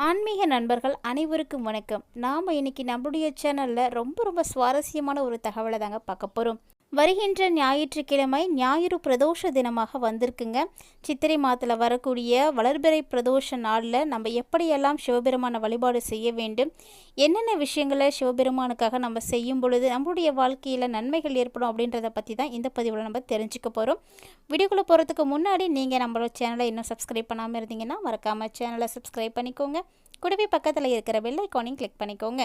ஆன்மீக நண்பர்கள் அனைவருக்கும் வணக்கம். நாம் இன்னைக்கு நம்மளுடைய சேனலில் ரொம்ப ரொம்ப சுவாரஸ்யமான ஒரு தகவலை தாங்க பார்க்க போகிறோம் வருகின்ற ஞாயிற்றுக்கிழமை ஞாயிறு பிரதோஷ தினமாக வந்திருக்குங்க. சித்திரை மாதத்தில் வரக்கூடிய வளர்பிறை பிரதோஷ நாளில் நம்ம எப்படியெல்லாம் சிவபெருமான வழிபாடு செய்ய வேண்டும் என்னென்ன விஷயங்களை சிவபெருமானுக்காக நம்ம செய்யும் பொழுது நம்மளுடைய வாழ்க்கையில் நன்மைகள் ஏற்படும் அப்படின்றத பற்றி தான் இந்த பதிவில் நம்ம தெரிஞ்சுக்க போகிறோம் வீடியோக்குள்ளே போகிறதுக்கு முன்னாடி நீங்கள் நம்மளோட சேனலை இன்னும் சப்ஸ்கிரைப் பண்ணாமல் இருந்தீங்கன்னா மறக்காமல் சேனலை சப்ஸ்கிரைப் பண்ணிக்கோங்க. கூடவே பக்கத்தில் இருக்கிற பெல் ஐக்கானையும் கிளிக் பண்ணிக்கோங்க.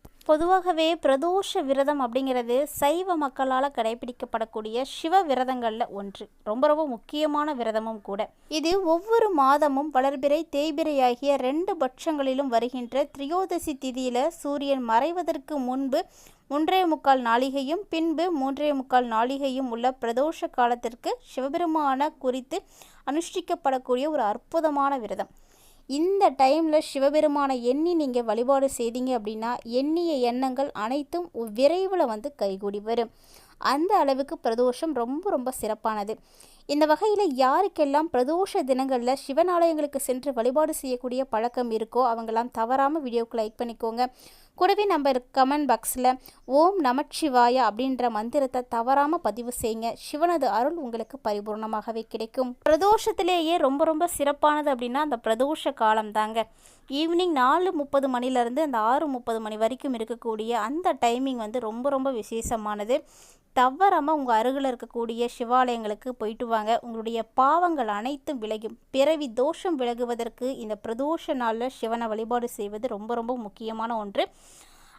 பொதுவாகவே பிரதோஷ விரதம் அப்படிங்கிறது சைவ மக்களால் கடைபிடிக்கப்படக்கூடிய சிவ விரதங்களில் ஒன்று. ரொம்ப ரொம்ப முக்கியமான விரதமும் கூட. இது ஒவ்வொரு மாதமும் வளர்பிறை தேய்பிறை ஆகிய ரெண்டு பட்சங்களிலும் வருகின்ற திரியோதசி திதியில் சூரியன் மறைவதற்கு முன்பு மூன்றே முக்கால் நாளிகையும் பின்பு மூன்றே முக்கால் நாளிகையும் உள்ள பிரதோஷ காலத்திற்கு சிவபெருமான குறித்து அனுஷ்டிக்கப்படக்கூடிய ஒரு அற்புதமான விரதம். இந்த டைமில் சிவபெருமானை எண்ணி நீங்கள் வழிபாடு செய்தீங்க அப்படின்னா எண்ணிய எண்ணங்கள் அனைத்தும் விரைவில் வந்து கைகூடி வரும். அந்த அளவுக்கு பிரதோஷம் ரொம்ப ரொம்ப சிறப்பானது. இந்த வகையில் யாருக்கெல்லாம் பிரதோஷ தினங்களில் சிவன் ஆலயங்களுக்கு சென்று வழிபாடு செய்யக்கூடிய பழக்கம் இருக்கோ அவங்கெல்லாம் தவறாமல் வீடியோக்கு லைக் பண்ணிக்கோங்க. கூடவே நம்ம கமெண்ட் பாக்ஸில் ஓம் நமச்சிவாய அப்படின்ற மந்திரத்தை தவறாமல் பதிவு செய்யுங்க. சிவனது அருள் உங்களுக்கு பரிபூர்ணமாகவே கிடைக்கும். பிரதோஷத்திலேயே ரொம்ப ரொம்ப சிறப்பானது அப்படின்னா அந்த பிரதோஷ காலம் தாங்க ஈவினிங் நாலு முப்பது மணிலேருந்து அந்த ஆறு முப்பது மணி வரைக்கும் இருக்கக்கூடிய அந்த டைமிங் வந்து ரொம்ப ரொம்ப விசேஷமானது. தவறாமல் உங்கள் அருகில் இருக்கக்கூடிய சிவாலயங்களுக்கு போயிட்டு வாங்க. உங்களுடைய பாவங்கள் அனைத்தும் விலகும் பிறவி தோஷம் விலகுவதற்கு இந்த பிரதோஷ நாளில் சிவனை வழிபாடு செய்வது ரொம்ப ரொம்ப முக்கியமான ஒன்று.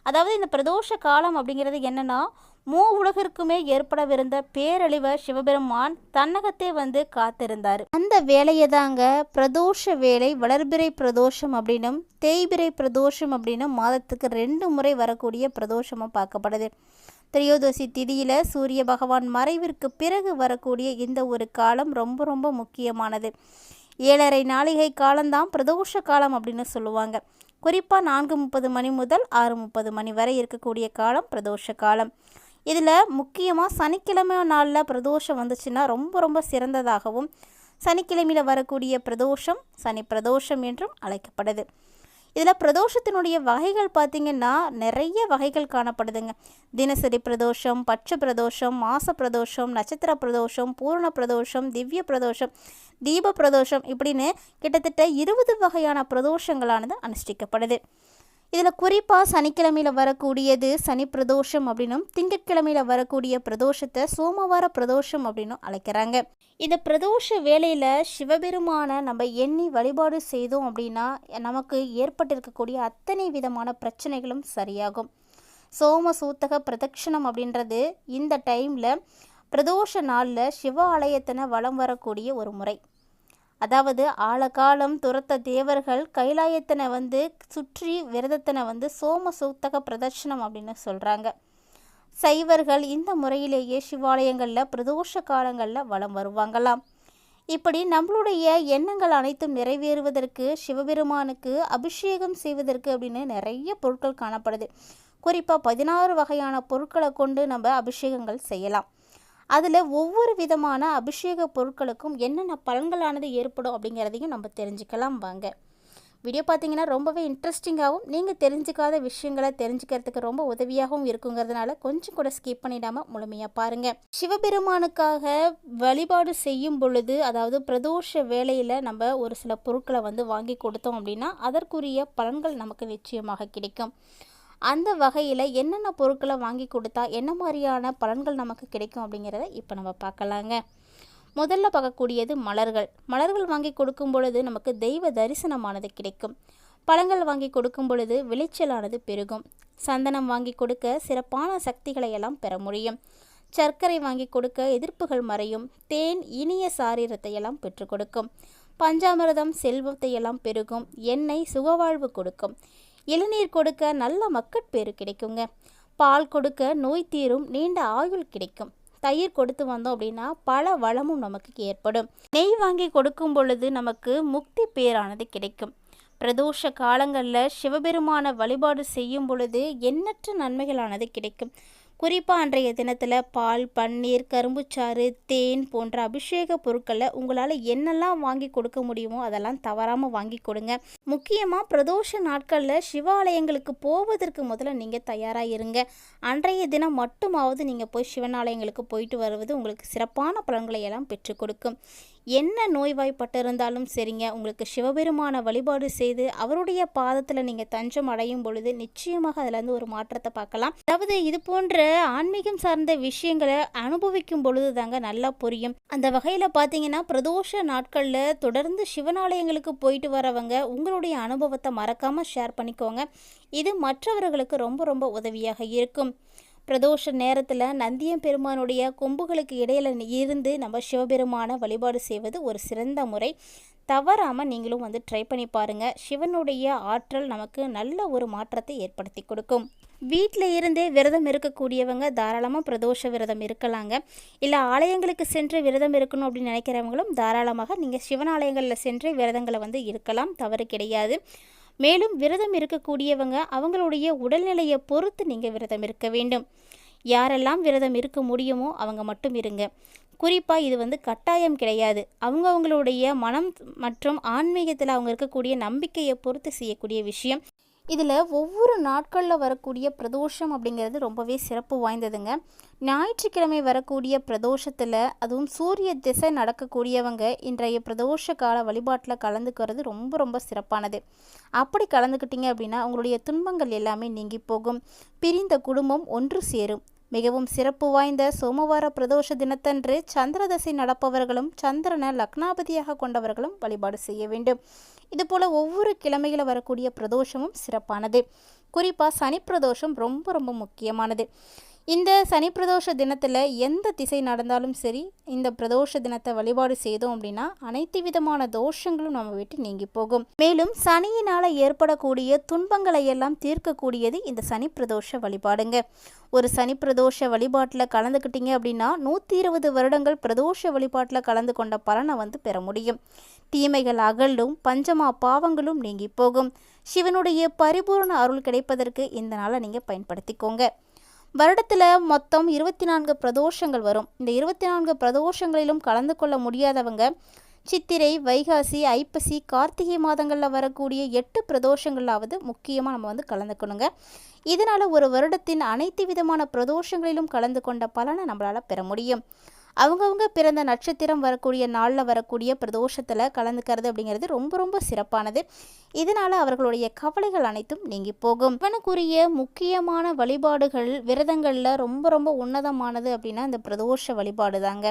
அதாவது இந்த பிரதோஷ காலம் அப்படிங்கிறது என்னென்னா மூ உலகிற்குமே ஏற்படவிருந்த பேரழிவை சிவபெருமான் தன்னகத்தே வந்து காத்திருந்தார். அந்த வேலையை தாங்க பிரதோஷ வேலை வளர்பிறை பிரதோஷம் அப்படின்னும் தேய்பிறை பிரதோஷம் அப்படின்னும் மாதத்துக்கு ரெண்டு முறை வரக்கூடிய பிரதோஷமாக பார்க்கப்படுது. திரையோதசி திதியில் சூரிய பகவான் மறைவிற்கு பிறகு வரக்கூடிய இந்த ஒரு காலம் ரொம்ப ரொம்ப முக்கியமானது. ஏழரை நாளிகை காலம்தான் பிரதோஷ காலம் அப்படின்னு சொல்லுவாங்க. குறிப்பாக நான்கு முப்பது மணி முதல் ஆறு முப்பது மணி வரை இருக்கக்கூடிய காலம் பிரதோஷ காலம். இதில் முக்கியமாக சனிக்கிழமை நாளில் பிரதோஷம் வந்துச்சுன்னா ரொம்ப ரொம்ப சிறந்ததாகவும் சனிக்கிழமையில் வரக்கூடிய பிரதோஷம் சனி பிரதோஷம் என்றும் அழைக்கப்படுது. இதில் பிரதோஷத்தினுடைய வகைகள் பார்த்திங்கன்னா நிறைய வகைகள் காணப்படுதுங்க. தினசரி பிரதோஷம் பட்ச பிரதோஷம் மாச பிரதோஷம் நட்சத்திர பிரதோஷம் பூர்ண பிரதோஷம் திவ்ய பிரதோஷம் தீப பிரதோஷம் இப்படின்னு கிட்டத்தட்ட இருபது வகையான பிரதோஷங்களானது அனுஷ்டிக்கப்படுது. இதில் குறிப்பாக சனிக்கிழமையில் வரக்கூடியது சனி பிரதோஷம் அப்படின்னும் திங்கட்கிழமையில் வரக்கூடிய பிரதோஷத்தை சோமவார பிரதோஷம் அப்படின்னும் அழைக்கிறாங்க. இந்த பிரதோஷ வேலையில் சிவபெருமான நம்ம எண்ணி வழிபாடு செய்தோம் அப்படின்னா நமக்கு ஏற்பட்டிருக்கக்கூடிய அத்தனை விதமான பிரச்சனைகளும் சரியாகும். சோம சூத்தக பிரதட்சணம் அப்படின்றது இந்த டைமில் பிரதோஷ நாளில் சிவ ஆலயத்தின வளம் வரக்கூடிய ஒரு முறை. அதாவது ஆழகாலம் துரத்த தேவர்கள் கைலாயத்தினை வந்து சுற்றி விரதத்தினை வந்து சோம சூத்தக பிரதர்ஷனம் அப்படின்னு சொல்கிறாங்க சைவர்கள் இந்த முறையிலேயே சிவாலயங்களில் பிரதோஷ காலங்களில் வலம் வருவாங்களாம். இப்படி நம்மளுடைய எண்ணங்கள் அனைத்தும் நிறைவேறுவதற்கு சிவபெருமானுக்கு அபிஷேகம் செய்வதற்கு அப்படின்னு நிறைய பொருட்கள் காணப்படுது. குறிப்பாக பதினாறு வகையான பொருட்களை கொண்டு நம்ம அபிஷேகங்கள் செய்யலாம். அதில் ஒவ்வொரு விதமான அபிஷேக பொருட்களுக்கும் என்னென்ன பலன்களானது ஏற்படும் அப்படிங்கிறதையும் நம்ம தெரிஞ்சுக்கலாம் வாங்க. வீடியோ பார்த்தீங்கன்னா ரொம்பவே இன்ட்ரெஸ்டிங்காகவும் நீங்கள் தெரிஞ்சுக்காத விஷயங்களை தெரிஞ்சுக்கிறதுக்கு ரொம்ப உதவியாகவும் இருக்குங்கிறதுனால கொஞ்சம் கூட ஸ்கிப் பண்ணிடாமல் முழுமையாக பாருங்கள் சிவபெருமானுக்காக வழிபாடு செய்யும் பொழுது அதாவது பிரதோஷ வேலையில் நம்ம ஒரு சில பொருட்களை வந்து வாங்கி கொடுத்தோம் அப்படின்னா அதற்குரிய பலன்கள் நமக்கு நிச்சயமாக கிடைக்கும். அந்த வகையில் என்னென்ன பொருட்களை வாங்கி கொடுத்தா என்ன மாதிரியான பலன்கள் நமக்கு கிடைக்கும் அப்படிங்கிறத இப்போ நம்ம பார்க்கலாங்க. முதல்ல பார்க்கக்கூடியது மலர்கள். மலர்கள் வாங்கி கொடுக்கும் பொழுது நமக்கு தெய்வ தரிசனமானது கிடைக்கும். பழங்கள் வாங்கி கொடுக்கும் பொழுது விளைச்சலானது பெருகும். சந்தனம் வாங்கி கொடுக்க சிறப்பான சக்திகளை எல்லாம் பெற முடியும். சர்க்கரை வாங்கி கொடுக்க எதிர்ப்புகள் மறையும். தேன் இனிய சாரீரத்தை எல்லாம் பெற்றுக் கொடுக்கும். பஞ்சாமிரதம் செல்வத்தை எல்லாம் பெருகும். எண்ணெய் சுகவாழ்வு கொடுக்கும். இளநீர் கொடுக்க நல்ல மக்கட்பேறு கிடைக்குங்க. பால் கொடுக்க நோய் தீரும் நீண்ட ஆயுள் கிடைக்கும். தயிர் கொடுத்து வந்தோம் அப்படின்னா பல வளமும் நமக்கு ஏற்படும். நெய் வாங்கி கொடுக்கும் பொழுது நமக்கு முக்தி பேரானது கிடைக்கும். பிரதோஷ காலங்களில் சிவபெருமான வழிபாடு செய்யும் பொழுது எண்ணற்ற நன்மைகளானது கிடைக்கும். குறிப்பாக அன்றைய தினத்தில் பால் பன்னீர் கரும்புச்சாறு தேன் போன்ற அபிஷேக பொருட்களை உங்களால் என்னெல்லாம் வாங்கி கொடுக்க முடியுமோ அதெல்லாம் தவறாமல் வாங்கி கொடுங்க. முக்கியமாக பிரதோஷ நாட்களில் சிவாலயங்களுக்கு போவதற்கு முதல்ல நீங்கள் தயாராக இருங்க. அன்றைய தினம் மட்டுமாவது நீங்கள் போய் சிவனாலயங்களுக்கு போயிட்டு வருவது உங்களுக்கு சிறப்பான பலன்களை எல்லாம் பெற்றுக் கொடுக்கும். என்ன நோய்வாய்ப்பட்டிருந்தாலும் சரிங்க. உங்களுக்கு சிவபெருமான வழிபாடு செய்து அவருடைய பாதத்தில் நீங்கள் தஞ்சம் அடையும் பொழுது நிச்சயமாக அதுலேருந்து ஒரு மாற்றத்தை பார்க்கலாம். அதாவது இது போன்ற ஆன்மீகம் சார்ந்த விஷயங்களை அனுபவிக்கும் பொழுது தாங்க நல்லா புரியும். அந்த வகையில் பார்த்தீங்கன்னா பிரதோஷ நாட்களில் தொடர்ந்து சிவனாலயங்களுக்கு போயிட்டு வரவங்க உங்களுடைய அனுபவத்தை மறக்காமல் ஷேர் பண்ணிக்கோங்க. இது மற்றவர்களுக்கு ரொம்ப ரொம்ப உதவியாக இருக்கும். பிரதோஷ நேரத்தில் நந்தியம் பெருமானுடைய கொம்புகளுக்கு இடையில இருந்து நம்ம சிவபெருமானை வழிபாடு செய்வது ஒரு சிறந்த முறை. தவறாமல் நீங்களும் வந்து ட்ரை பண்ணி பாருங்கள் சிவனுடைய ஆற்றல் நமக்கு நல்ல ஒரு மாற்றத்தை ஏற்படுத்தி கொடுக்கும். வீட்டில் இருந்தே விரதம் இருக்கக்கூடியவங்க தாராளமாக பிரதோஷ விரதம் இருக்கலாங்க. இல்லை ஆலயங்களுக்கு சென்று விரதம் இருக்கணும் அப்படின்னு நினைக்கிறவங்களும் தாராளமாக நீங்கள் சிவனாலயங்களில் சென்று விரதங்களை வந்து இருக்கலாம். தவறு கிடையாது. மேலும் விரதம் இருக்கக்கூடியவங்க அவங்களுடைய உடல்நிலையை பொறுத்து நீங்கள் விரதம் இருக்க வேண்டும். யாரெல்லாம் விரதம் இருக்க முடியுமோ அவங்க மட்டும் இருங்க. குறிப்பாக இது வந்து கட்டாயம் கிடையாது. அவங்க அவங்களுடைய மனம் மற்றும் ஆன்மீகத்தில் அவங்க இருக்கக்கூடிய நம்பிக்கையை பொறுத்து செய்யக்கூடிய விஷயம். இதில் ஒவ்வொரு நாட்களில் வரக்கூடிய பிரதோஷம் அப்படிங்கிறது ரொம்பவே சிறப்பு வாய்ந்ததுங்க. ஞாயிற்றுக்கிழமை வரக்கூடிய பிரதோஷத்தில் அதுவும் சூரிய திசை நடக்கக்கூடியவங்க இன்றைய பிரதோஷ கால வழிபாட்டில் கலந்துக்கிறது ரொம்ப ரொம்ப சிறப்பானது. அப்படி கலந்துக்கிட்டிங்க அப்படின்னா உங்களுடைய துன்பங்கள் எல்லாமே நீங்கி போகும். பிரிந்த குடும்பம் ஒன்று சேரும். மிகவும் சிறப்பு வாய்ந்த சோமவார பிரதோஷ தினத்தன்று சந்திரதசை நடப்பவர்களும் சந்திரனை லக்னாபதியாக கொண்டவர்களும் வழிபாடு செய்ய வேண்டும். இதுபோல் ஒவ்வொரு கிழமையில் வரக்கூடிய பிரதோஷமும் சிறப்பானது. குறிப்பாக சனி பிரதோஷம் ரொம்ப ரொம்ப முக்கியமானது. இந்த சனி பிரதோஷ தினத்தில் எந்த திசை நடந்தாலும் சரி இந்த பிரதோஷ தினத்தை வழிபாடு செய்தோம் அப்படின்னா அனைத்து விதமான தோஷங்களும் நம்ம விட்டு நீங்கி போகும். மேலும் சனியினால் ஏற்படக்கூடிய துன்பங்களை எல்லாம் தீர்க்கக்கூடியது இந்த சனி பிரதோஷ வழிபாடுங்க. ஒரு சனி பிரதோஷ வழிபாட்டில் கலந்துக்கிட்டீங்க அப்படின்னா நூற்றி இருபது வருடங்கள் பிரதோஷ வழிபாட்டில் கலந்து கொண்ட பலனை வந்து பெற முடியும். தீமைகள் அகலும் பஞ்சமா பாவங்களும் நீங்கி போகும். சிவனுடைய பரிபூர்ண அருள் கிடைப்பதற்கு இந்த நாளை நீங்கள் பயன்படுத்திக்கோங்க. வருடத்தில் மொத்தம் இருபத்தி நான்கு பிரதோஷங்கள் வரும். இந்த இருபத்தி நான்கு பிரதோஷங்களிலும் கலந்து கொள்ள முடியாதவங்க சித்திரை வைகாசி ஐப்பசி கார்த்திகை மாதங்களில் வரக்கூடிய எட்டு பிரதோஷங்களாவது முக்கியமாக நம்ம வந்து கலந்துக்கணுங்க. இதனால் ஒரு வருடத்தின் அனைத்து விதமான பிரதோஷங்களிலும் கலந்து கொண்ட பலனை நம்மளால் பெற முடியும். அவங்கவுங்க பிறந்த நட்சத்திரம் வரக்கூடிய நாளில் வரக்கூடிய பிரதோஷத்தில் கலந்துக்கிறது அப்படிங்கிறது ரொம்ப ரொம்ப சிறப்பானது. இதனால் அவர்களுடைய கவலைகள் அனைத்தும் நீங்கி போகும். இவனுக்குரிய முக்கியமான வழிபாடுகள் விரதங்களில் ரொம்ப ரொம்ப உன்னதமானது அப்படின்னா இந்த பிரதோஷ வழிபாடு தாங்க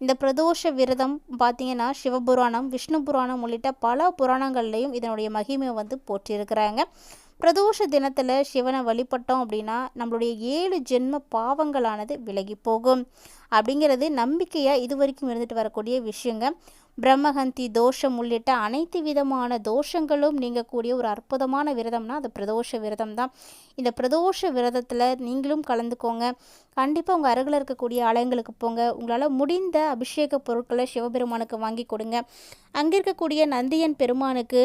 இந்த பிரதோஷ விரதம் பார்த்தீங்கன்னா சிவபுராணம் விஷ்ணு புராணம் உள்ளிட்ட பல புராணங்கள்லையும் இதனுடைய மகிமை வந்து போற்றியிருக்கிறாங்க பிரதோஷ தினத்தில் சிவனை வழிபட்டோம் அப்படின்னா நம்மளுடைய ஏழு ஜென்ம பாவங்களானது விலகி போகும். அப்படிங்கிறது நம்பிக்கையாக இது வரைக்கும் இருந்துட்டு வரக்கூடிய விஷயங்க. பிரம்மஹந்தி தோஷம் உள்ளிட்ட அனைத்து விதமான தோஷங்களும் நீங்கக்கூடிய ஒரு அற்புதமான விரதம்னா அது பிரதோஷ விரதம் தான் இந்த பிரதோஷ விரதத்தில் நீங்களும் கலந்துக்கோங்க. கண்டிப்பாக உங்கள் அருகில் இருக்கக்கூடிய ஆலயங்களுக்கு போங்க. உங்களால் முடிந்த அபிஷேக பொருட்களை சிவபெருமானுக்கு வாங்கி கொடுங்க. அங்கே இருக்கக்கூடிய நந்தியன் பெருமானுக்கு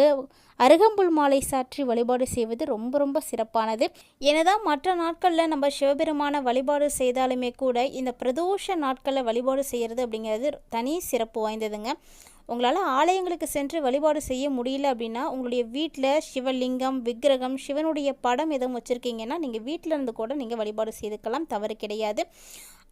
அருகம்புல் மாலை சாற்றி வழிபாடு செய்வது ரொம்ப ரொம்ப சிறப்பானது. எனதான் மற்ற நாட்களில் நம்ம சிவபெருமான வழிபாடு செய்தாலுமே கூட இந்த பிரதோஷ நாட்களில் வழிபாடு செய்கிறது அப்படிங்கிறது தனி சிறப்பு வாய்ந்ததுங்க. உங்களால் ஆலயங்களுக்கு சென்று வழிபாடு செய்ய முடியல அப்படின்னா உங்களுடைய வீட்டில் சிவலிங்கம் விக்கிரகம் சிவனுடைய படம் எதுவும் வச்சுருக்கீங்கன்னா நீங்கள் வீட்டில் இருந்து கூட நீங்கள் வழிபாடு செய்துக்கலாம். தவறு கிடையாது.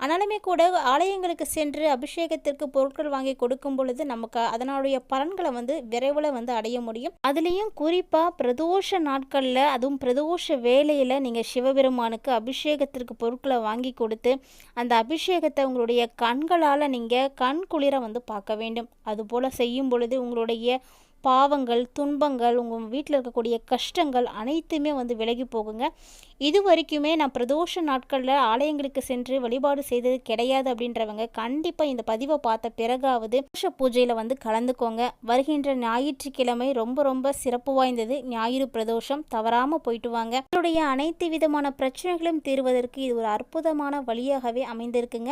ஆனாலுமே கூட ஆலயங்களுக்கு சென்று அபிஷேகத்திற்கு பொருட்கள் வாங்கி கொடுக்கும் பொழுது நமக்கு அதனுடைய பலன்களை வந்து விரைவில் வந்து அடைய முடியும். அதுலேயும் குறிப்பாக பிரதோஷ நாட்களில் அதுவும் பிரதோஷ வேலையில் நீங்கள் சிவபெருமானுக்கு அபிஷேகத்திற்கு பொருட்களை வாங்கி கொடுத்து அந்த அபிஷேகத்தை உங்களுடைய கண்களால் நீங்கள் கண் குளிர வந்து பார்க்க வேண்டும். அதுபோல் செய்யும் பொழுது உங்களுடைய பாவங்கள் துன்பங்கள் உங்கள் வீட்டில் இருக்கக்கூடிய கஷ்டங்கள் அனைத்துமே வந்து விலகி போகுங்க. இது வரைக்குமே நான் பிரதோஷ நாட்களில் ஆலயங்களுக்கு சென்று வழிபாடு செய்தது கிடையாது அப்படின்றவங்க கண்டிப்பாக இந்த பதிவை பார்த்த பிறகாவது பிரதோஷ பூஜையில் வந்து கலந்துக்கோங்க. வருகின்ற ஞாயிற்றுக்கிழமை ரொம்ப ரொம்ப சிறப்பு வாய்ந்தது. ஞாயிறு பிரதோஷம் தவறாமல் போயிட்டு வாங்க. உங்களுடைய அனைத்து விதமான பிரச்சனைகளும் தீர்வதற்கு இது ஒரு அற்புதமான வழியாகவே அமைந்திருக்குங்க.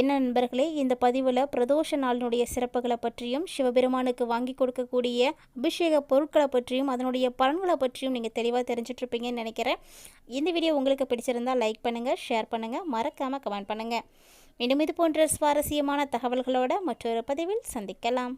என்ன நண்பர்களே இந்த பதிவில் பிரதோஷ நாளினுடைய சிறப்புகளை பற்றியும் சிவபெருமானுக்கு வாங்கி கொடுக்கக்கூடிய இருக்கக்கூடிய அபிஷேக பொருட்களை பற்றியும் அதனுடைய பலன்களை பற்றியும் நீங்கள் தெளிவாக தெரிஞ்சிட்ருப்பீங்கன்னு நினைக்கிறேன். இந்த வீடியோ உங்களுக்கு பிடிச்சிருந்தால் லைக் பண்ணுங்கள் ஷேர் பண்ணுங்கள் மறக்காமல் கமெண்ட் பண்ணுங்கள் மீண்டும் இது போன்ற சுவாரஸ்யமான தகவல்களோட மற்றொரு பதிவில் சந்திக்கலாம்.